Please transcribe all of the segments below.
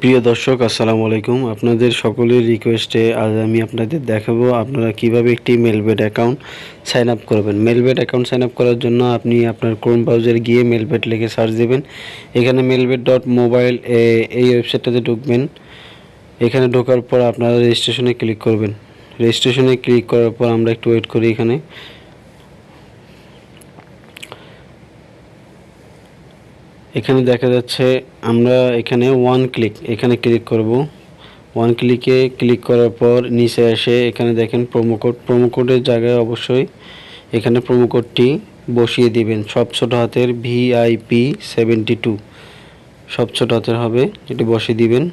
প্রিয় দর্শক, আসসালামু আলাইকুম। আপনাদের সকলের রিকোয়েস্টে আজ আমি আপনাদের দেখাবো আপনারা কীভাবে একটি মেলবেট অ্যাকাউন্ট সাইন আপ করবেন। মেলবেট অ্যাকাউন্ট সাইন আপ করার জন্য আপনি আপনার ক্রোম ব্রাউজার গিয়ে মেলবেট লিখে সার্চ দেবেন। এখানে মেলবেট ডট মোবাইল এই ওয়েবসাইটটাতে ঢুকবেন। এখানে ঢোকার পর আপনারা রেজিস্ট্রেশনে ক্লিক করবেন। রেজিস্ট্রেশনে ক্লিক করার পর আমরা একটু ওয়েট করি এখানে। এখানে দেখা যাচ্ছে আমরা এখানে ওয়ান ক্লিক এখানে ক্লিক করব। ওয়ান ক্লিকে ক্লিক করার পর নিচে এসে এখানে দেখেন প্রোমো কোড প্রোমো কোডের জায়গায় অবশ্যই এখানে প্রোমো কোডটি বসিয়ে দিবেন। সব ছোট হাতের ভিআইপি সেভেন্টি টু সব ছোট হাতের হবে, এটি বসিয়ে দিবেন।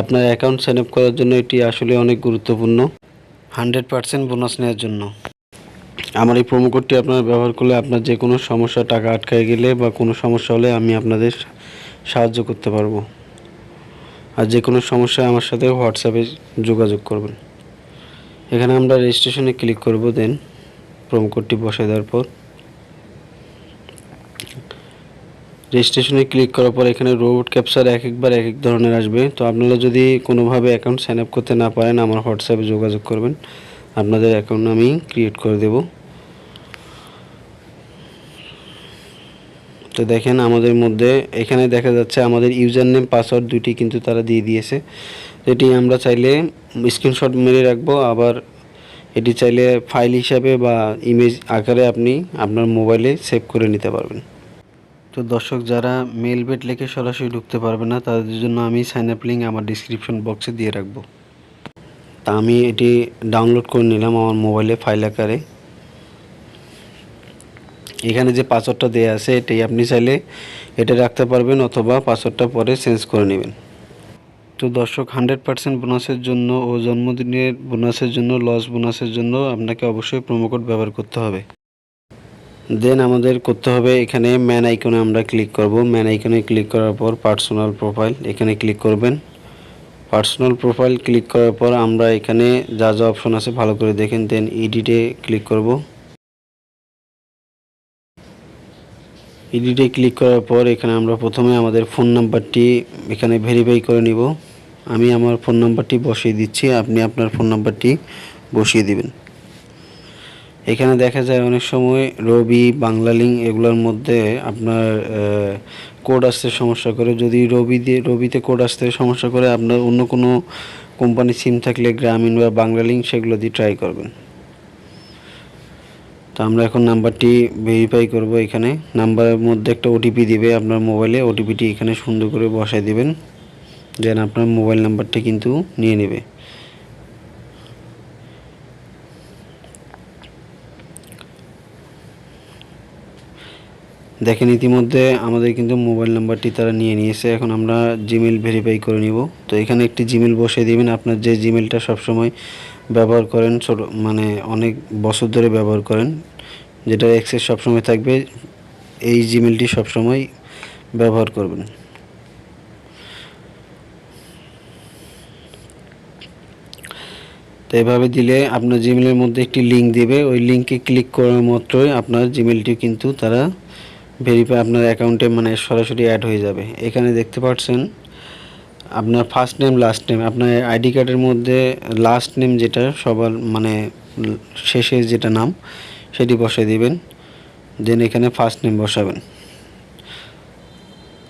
আপনার অ্যাকাউন্ট সাইন আপ করার জন্য এটি আসলে অনেক গুরুত্বপূর্ণ। হান্ড্রেড পার্সেন্ট বোনাস নেওয়ার জন্য। আমার এই প্রোমো কোডটি আপনারা ব্যবহার করলে আপনার যে কোনো সমস্যা টাকা আটকায় গেলে বা কোনো সমস্যা হলে আমি আপনাদের সাহায্য করতে পারব। আর যে কোনো সমস্যায় আমার সাথে হোয়াটসঅ্যাপে যোগাযোগ করবেন। এখানে আমরা রেজিস্ট্রেশনে ক্লিক করব দেন প্রোমো কোডটি বসে দেওয়ার পর। রেজিস্ট্রেশনে ক্লিক করার পর এখানে রোবট ক্যাপচার এক একবার এক এক ধরনের আসবে। তো আপনারা যদি কোনোভাবে অ্যাকাউন্ট সাইন আপ করতে না পারেন, আমার হোয়াটসঅ্যাপে যোগাযোগ করবেন। আপনাদের অ্যাকাউন্ট আমি ক্রিয়েট করে দেবো। তো দেখেন আমাদের মধ্যে, এখানে দেখা যাচ্ছে আমাদের ইউজার নেম পাসওয়ার্ড দুটি কিন্তু তারা দিয়ে দিয়েছে। এটি আমরা চাইলে স্ক্রিনশট মেরে রাখব, আবার এটি চাইলে ফাইল হিসাবে বা ইমেজ আকারে আপনি আপনার মোবাইলে সেভ করে নিতে পারবেন। তো দর্শক, যারা মেল বেট লেখে সরাসরি ঢুকতে পারবে না, তাদের জন্য আমি সাইন আপ লিঙ্ক আমার ডিসক্রিপশন বক্সে দিয়ে রাখব। তা আমি এটি ডাউনলোড করে নিলাম আমার মোবাইলে ফাইল আকারে। এখানে যে পাসওয়ার্ডটা দেওয়া আছে, এটাই আপনি চাইলে এটা রাখতে পারবেন অথবা পাসওয়ার্ডটা পরে চেঞ্জ করে নেবেন। তো দর্শক হান্ড্রেড পার্সেন্ট বোনাসের জন্য ও জন্মদিনের বোনাসের জন্য লস বোনাসের জন্য আপনাকে অবশ্যই কোড ব্যবহার করতে হবে। দেন আমাদের করতে হবে এখানে ম্যান আইকনে আমরা ক্লিক করব। ম্যান আইকনে ক্লিক করার পর পার্সোনাল প্রোফাইল এখানে ক্লিক করবেন। পার্সোনাল প্রোফাইল ক্লিক করার পর আমরা এখানে যা যা অপশন আছে ভালো করে দেখেন দেন এডিটে ক্লিক করব। এডিটে ক্লিক করার পর এখানে আমরা প্রথমে আমাদের ফোন নাম্বারটি এখানে ভেরিফাই করে নিব। আমি আমার ফোন নাম্বারটি বসিয়ে দিচ্ছি, আপনি আপনার ফোন নাম্বারটি বসিয়ে দিবেন। এখানে দেখা যায় অনেক সময় রবি বাংলা লিঙ্ক এগুলোর মধ্যে আপনার কোড আসতে সমস্যা করে। যদি রবি দিয়ে, রবিতে কোড আসতে সমস্যা করে, আপনার অন্য কোনো কোম্পানি সিম থাকলে গ্রামীণ বা বাংলা লিঙ্ক সেগুলো দিয়ে ট্রাই করবেন। তো আমরা এখন নাম্বারটি ভেরিফাই করব এখানে। নাম্বারের মধ্যে একটা ওটিপি দিবে আপনার মোবাইলে ওটিপিটি এখানে সুন্দর করে বসায় দিবেন। দেন আপনার মোবাইল নাম্বারটা কিন্তু নিয়ে নেবে। দেখেন ইতিমধ্যে আমাদের কিন্তু মোবাইল নাম্বারটি তারা নিয়ে নিয়েছে। এখন আমরা জিমেল ভেরিফাই করে নিব। তো এখানে একটি জিমেল বসিয়ে দিবেন। আপনার যে জিমেলটা সবসময় ব্যবহার করেন মানে অনেক বছর ধরে ব্যবহার করেন, যেটা অ্যাক্সেস সবসময় থাকবে, এই জিমেলটি সবসময় ব্যবহার করবেন। তো এভাবে দিলে আপনার জিমেলের মধ্যে একটি লিঙ্ক দেবে, ওই লিঙ্কে ক্লিক করার মাত্রই আপনার জিমেলটি কিন্তু তারা ভেরিফাই আপনার অ্যাকাউন্টে মানে সরাসরি অ্যাড হয়ে যাবে। এখানে দেখতে পাচ্ছেন আপনার ফার্স্ট নেম লাস্ট নেম আপনার আইডি কার্ডের মধ্যে লাস্ট নেম যেটা, সবার মানে শেষে যেটা নাম, সেটি বসে দিবেন। দেন এখানে ফার্স্ট নেম বসাবেন।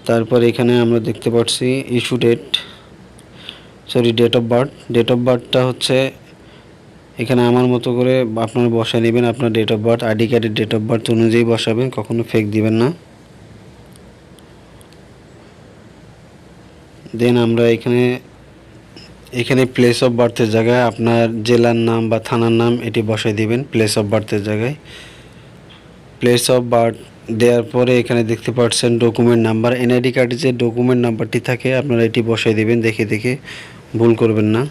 তারপর এখানে আমরা দেখতে পাচ্ছি issue date sorry date of birth date of বার্থটা হচ্ছে, এখানে আমার মতো করে আপনারা বসা নেবেন। আপনার ডেট অফ বার্থ আইডি কার্ডের ডেট অফ বার্থ অনুযায়ী বসাবেন, কখনো ফেক দিবেন না। দেন আমরা এখানে এখানে প্লেস অফ বার্থের জায়গায় আপনার জেলার নাম বা থানার নাম এটি বসাই দিবেন প্লেস অফ বার্থের জায়গায়। প্লেস অফ বার্থ দেওয়ার পরে এখানে দেখতে পাচ্ছেন ডকুমেন্ট নাম্বার এনআইডি কার্ডে যে ডকুমেন্ট নাম্বারটি থাকে, আপনারা এটি বসাই দেবেন, দেখে দেখে, ভুল করবেন না।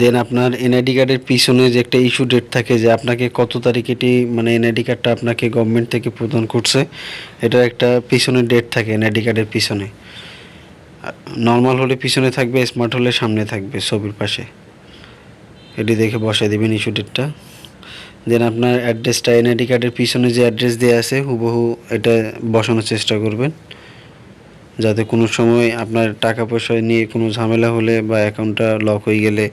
দেন আপনার এনআইডি কার্ডের পিছনে যে একটা ইস্যু ডেট থাকে যে আপনাকে কত তারিখ এটি মানে এনআইডি কার্ডটা আপনাকে গভর্নমেন্ট থেকে প্রদান করছে এটা একটা পিছনে ডেট থাকে এনআইডি কার্ডের পিছনে। নর্মাল হলে পিছনে থাকবে স্মার্ট হলে সামনে থাকবে ছবির পাশে। এটি দেখে বসাই দেবেন ইস্যু ডেটটা দেন আপনার অ্যাড্রেসটা এনআইডি কার্ডের পিছনে যে অ্যাড্রেস দেওয়া আছে, হুবহু এটা বসানোর চেষ্টা করবেন। যাতে কোনো সময় আপনার টাকা পয়সা নিয়ে কোনো ঝামেলা হলে বা অ্যাকাউন্টটা লক হয়ে গেলে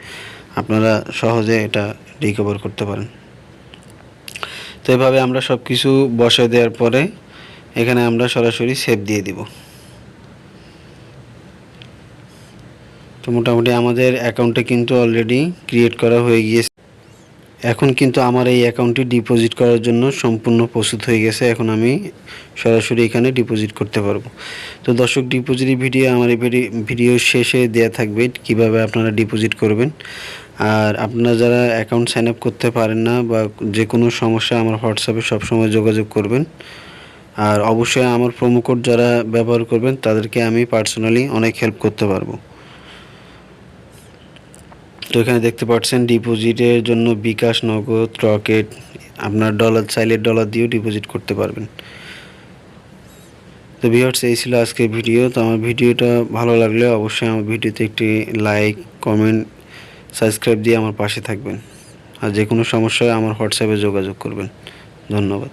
আপনারা সহজে এটা রিকভার করতে পারেন। তো এভাবে আমরা সব কিছু বসায় দেওয়ার পরে এখানে আমরা সরাসরি সেভ দিয়ে দিব। তো মোটামুটি আমাদের অ্যাকাউন্টে কিন্তু অলরেডি ক্রিয়েট করা হয়ে গিয়েছে। এখন কিন্তু আমার এই অ্যাকাউন্টটি ডিপোজিট করার জন্য সম্পূর্ণ প্রস্তুত হয়ে গেছে। এখন আমি সরাসরি এখানে ডিপোজিট করতে পারব। তো দর্শক ডিপোজিটের ভিডিও আমার এই ভিডিও শেষে দেয়া থাকবে কীভাবে আপনারা ডিপোজিট করবেন। আর আপনারা যারা অ্যাকাউন্ট সাইন আপ করতে পারেন না বা যে কোনো সমস্যা আমার হোয়াটসঅ্যাপে সবসময় যোগাযোগ করবেন। আর অবশ্যই আমার প্রোমো কোড যারা ব্যবহার করবেন, তাদেরকে আমি পার্সোনালি অনেক হেল্প করতে পারব। তো এখানে দেখতে পাচ্ছেন ডিপোজিটের জন্য বিকাশ নগদ, রকেট, আপনার ডলার চাইলে ডলার দিয়েও ডিপোজিট করতে পারবেন। তো ভিউয়ার্স এই ছিল আজকের ভিডিও তো আমার ভিডিওটা ভালো লাগলে অবশ্যই আমার ভিডিওতে একটি লাইক কমেন্ট সাবস্ক্রাইব দিয়ে আমার পাশে থাকবেন। আর যে কোনো সমস্যায় আমার হোয়াটসঅ্যাপে যোগাযোগ করবেন। ধন্যবাদ।